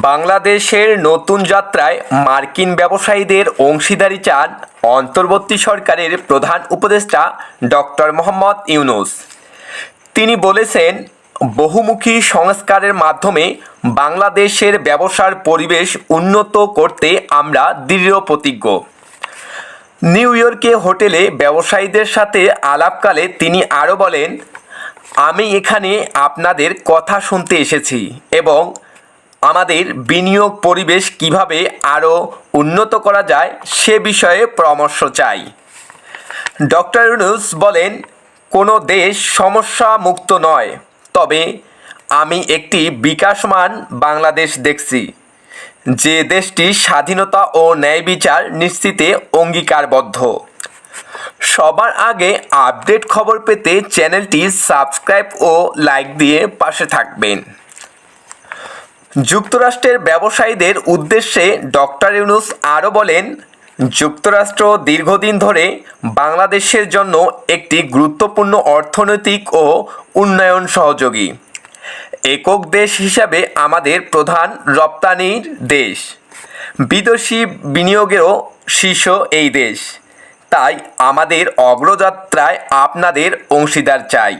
বাংলাদেশের নতুন যাত্রায় মার্কিন ব্যবসায়ীদের অংশীদারি চান অন্তর্বর্তী সরকারের প্রধান উপদেষ্টা ডক্টর মোহাম্মদ ইউনুস। তিনি বলেছেন, বহুমুখী সংস্কারের মাধ্যমে বাংলাদেশের ব্যবসার পরিবেশ উন্নত করতে আমরা দৃঢ় প্রতিজ্ঞ। নিউ ইয়র্কে হোটেলে ব্যবসায়ীদের সাথে আলাপকালে তিনি আরও বলেন, আমি এখানে আপনাদের কথা শুনতে এসেছি এবং আমাদের বিনিয়োগ পরিবেশ কীভাবে আরও উন্নত করা যায় সে বিষয়ে পরামর্শ চাই। ডক্টর ইউনুস বলেন, কোনো দেশ সমস্যা মুক্ত নয়, তবে আমি একটি বিকাশমান বাংলাদেশ দেখছি। যে দেশটি স্বাধীনতা ও ন্যায় বিচার নিশ্চিতে অঙ্গীকারবদ্ধ। সবার আগে আপডেট খবর পেতে চ্যানেলটি সাবস্ক্রাইব ও লাইক দিয়ে পাশে থাকবেন। যুক্তরাষ্ট্রের ব্যবসায়ীদের উদ্দেশ্যে ডক্টর ইউনুস আরও বলেন, যুক্তরাষ্ট্র দীর্ঘদিন ধরে বাংলাদেশের জন্য একটি গুরুত্বপূর্ণ অর্থনৈতিক ও উন্নয়ন সহযোগী, একক দেশ হিসাবে আমাদের প্রধান রপ্তানির দেশ। বিদেশি বিনিয়োগেরও শীর্ষ এই দেশ। তাই আমাদের অগ্রযাত্রায় আপনাদের অংশীদার চাই।